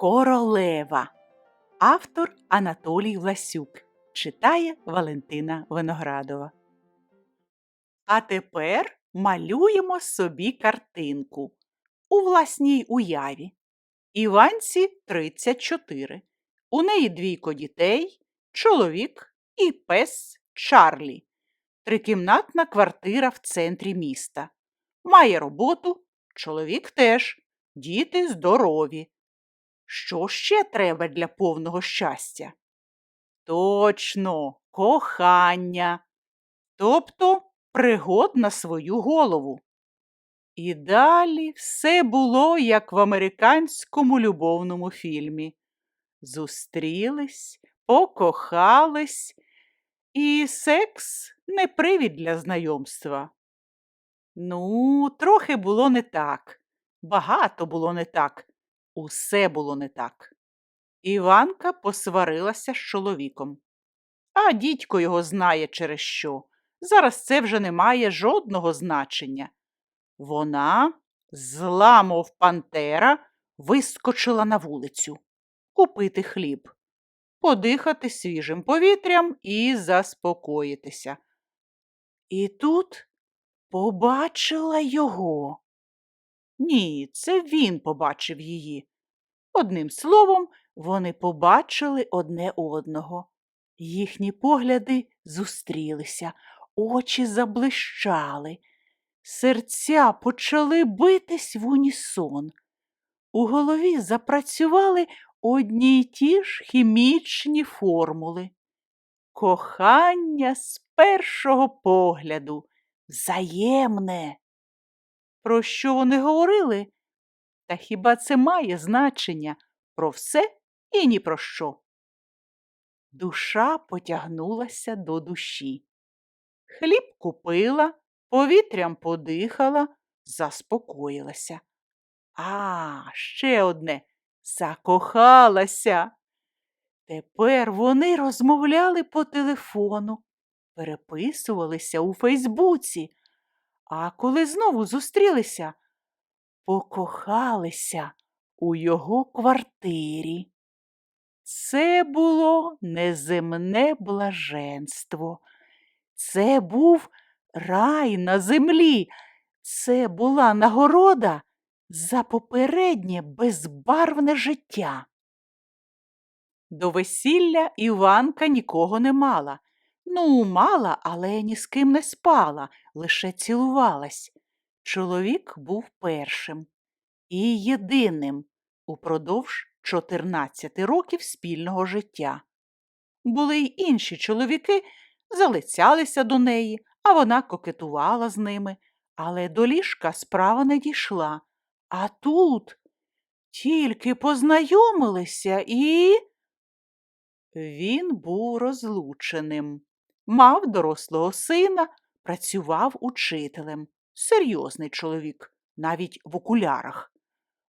Королева. Автор Анатолій Власюк. Читає Валентина Виноградова. А тепер малюємо собі картинку у власній уяві. Іванці 34. У неї двійко дітей, чоловік і пес Чарлі. Трикімнатна квартира в центрі міста. Має роботу, чоловік теж, діти здорові. Що ще треба для повного щастя? Точно, кохання, тобто пригод на свою голову. І далі все було, як в американському любовному фільмі. Зустрілись, покохались, і секс не привід для знайомства. Ну, трохи було не так, багато було не так, усе було не так. Іванка посварилася з чоловіком. А дідько його знає через що. Зараз це вже не має жодного значення. Вона, зла, мов пантера, вискочила на вулицю купити хліб, подихати свіжим повітрям і заспокоїтися. І тут побачила його. Ні, це він побачив її. Одним словом, вони побачили одне одного. Їхні погляди зустрілися, очі заблищали, серця почали битись в унісон. У голові запрацювали одні й ті ж хімічні формули. Кохання з першого погляду, взаємне. Про що вони говорили? Та хіба це має значення про все і ні про що? Душа потягнулася до душі. Хліб купила, повітрям подихала, заспокоїлася. А, ще одне закохалася. Тепер вони розмовляли по телефону, переписувалися у Фейсбуці, а коли знову зустрілися, покохалися у його квартирі. Це було неземне блаженство. Це був рай на землі. Це була нагорода за попереднє безбарвне життя. До весілля Іванка нікого не мала. Ну, мала, але ні з ким не спала, лише цілувалась. Чоловік був першим і єдиним упродовж 14 років спільного життя. Були й інші чоловіки, залицялися до неї, а вона кокетувала з ними, але до ліжка справа не дійшла. А тут тільки познайомилися і. Він був розлученим, мав дорослого сина, працював учителем. Серйозний чоловік, навіть в окулярах.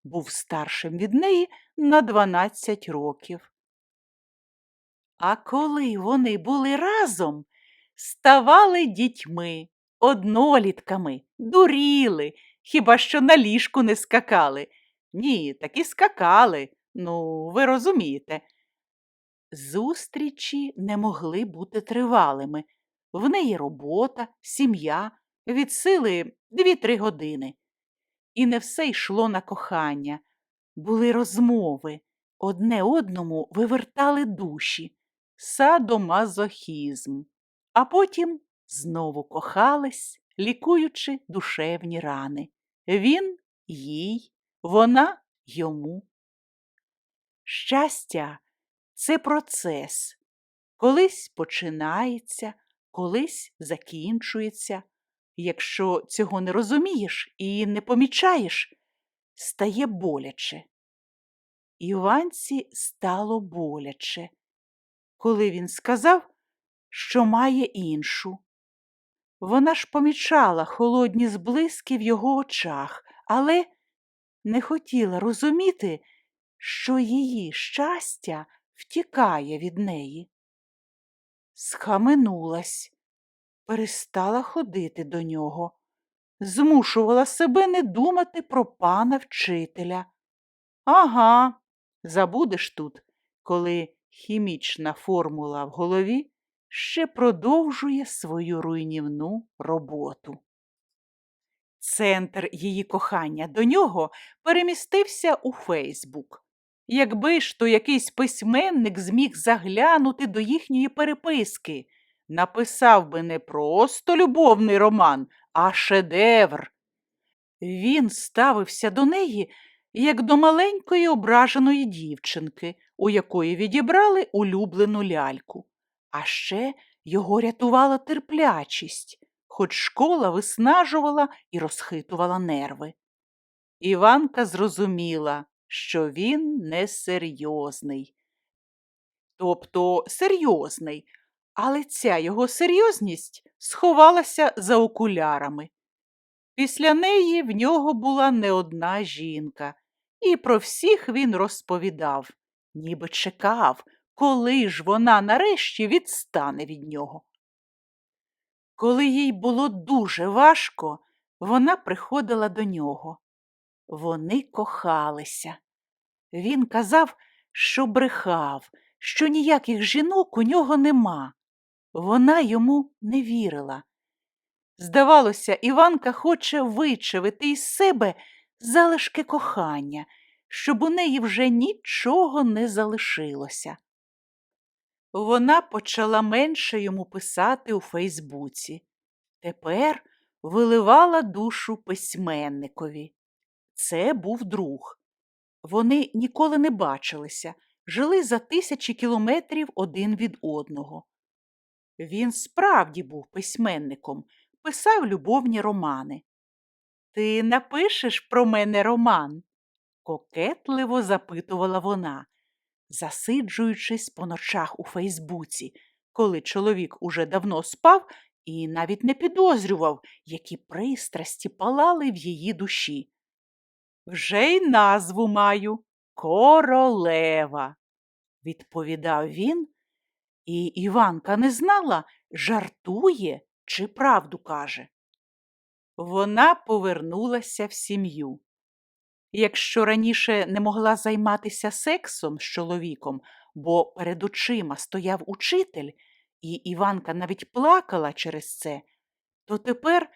Був старшим від неї на 12 років. А коли вони були разом, ставали дітьми, однолітками, дуріли, хіба що на ліжку не скакали. Ні, таки скакали. Ну, ви розумієте. Зустрічі не могли бути тривалими. В неї робота, сім'я, від сили дві-три години. І не все йшло на кохання. Були розмови, одне одному вивертали душі, садомазохізм, а потім знову кохались, лікуючи душевні рани. Він їй, вона йому. Щастя це процес. Колись починається, колись закінчується. Якщо цього не розумієш і не помічаєш, стає боляче. Іванці стало боляче, коли він сказав, що має іншу. Вона ж помічала холодні зблиски в його очах, але не хотіла розуміти, що її щастя втікає від неї. Схаменулась, перестала ходити до нього, змушувала себе не думати про пана вчителя. Ага, Забудеш тут, коли хімічна формула в голові ще продовжує свою руйнівну роботу. Центр її кохання до нього перемістився у Фейсбук. Якби ж то якийсь письменник зміг заглянути до їхньої переписки, написав би не просто любовний роман, а шедевр. Він ставився до неї, як до маленької ображеної дівчинки, у якої відібрали улюблену ляльку. А ще його рятувала терплячість, хоч школа виснажувала і розхитувала нерви. Іванка зрозуміла, що він несерйозний. Тобто серйозний, але ця його серйозність сховалася за окулярами. Після неї в нього була не одна жінка, і про всіх він розповідав, ніби чекав, коли ж вона нарешті відстане від нього. Коли їй було дуже важко, вона приходила до нього. Вони кохалися. Він казав, що брехав, що ніяких жінок у нього нема. Вона йому не вірила. Здавалося, Іванка хоче вичавити із себе залишки кохання, щоб у неї вже нічого не залишилося. Вона почала менше йому писати у Фейсбуці. Тепер виливала душу письменникові. Це був друг. Вони ніколи не бачилися, жили за тисячі кілометрів один від одного. Він справді був письменником, писав любовні романи. Ти напишеш про мене роман? кокетливо запитувала вона, засиджуючись по ночах у Фейсбуці, коли чоловік уже давно спав і навіть не підозрював, які пристрасті палали в її душі. Вже й назву маю королева, відповідав він, і Іванка не знала, жартує чи правду каже. Вона повернулася в сім'ю. Якщо раніше не могла займатися сексом з чоловіком, бо перед очима стояв учитель, і Іванка навіть плакала через це, то тепер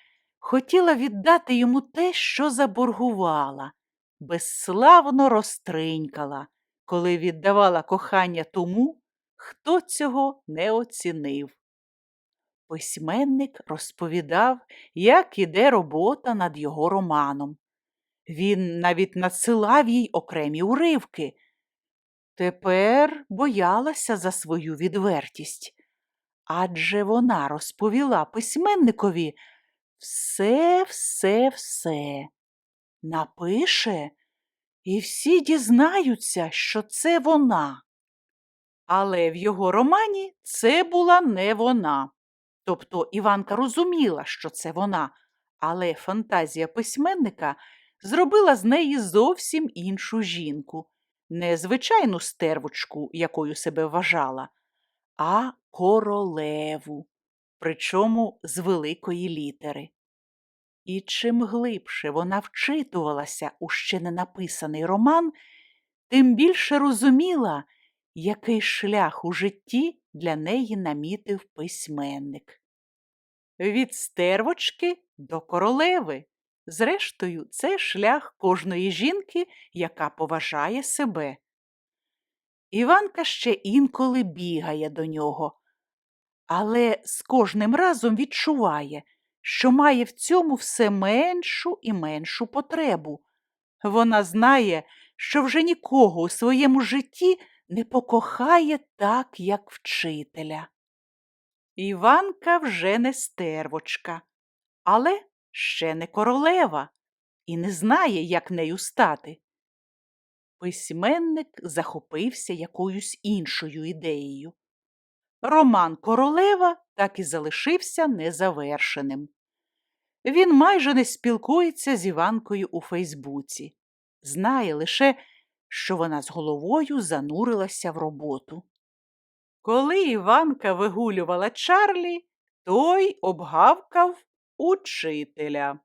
хотіла віддати йому те, що заборгувала, безславно розтринькала, коли віддавала кохання тому, хто цього не оцінив. Письменник розповідав, як іде робота над його романом. Він навіть надсилав їй окремі уривки. Тепер боялася за свою відвертість, адже вона розповіла письменникові все, все, все. Напише, і всі дізнаються, що це вона. Але в його романі це була не вона. Тобто Іванка розуміла, що це вона, але фантазія письменника зробила з неї зовсім іншу жінку, не звичайну стервочку, якою себе вважала, а королеву, причому з великої літери. І чим глибше вона вчитувалася у ще не написаний роман, тим більше розуміла, який шлях у житті для неї намітив письменник. Від стервочки до королеви. Зрештою, це шлях кожної жінки, яка поважає себе. Іванка ще інколи бігає до нього, але з кожним разом відчуває, що має в цьому все меншу і меншу потребу. Вона знає, що вже нікого у своєму житті не покохає так, як вчителя. Іванка вже не стервочка, але ще не королева і не знає, як нею стати. Письменник захопився якоюсь іншою ідеєю. Роман Королева так і залишився незавершеним. Він майже не спілкується з Іванкою у Фейсбуці, знає лише, що вона з головою занурилася в роботу. Коли Іванка вигулювала Чарлі, той обгавкав учителя.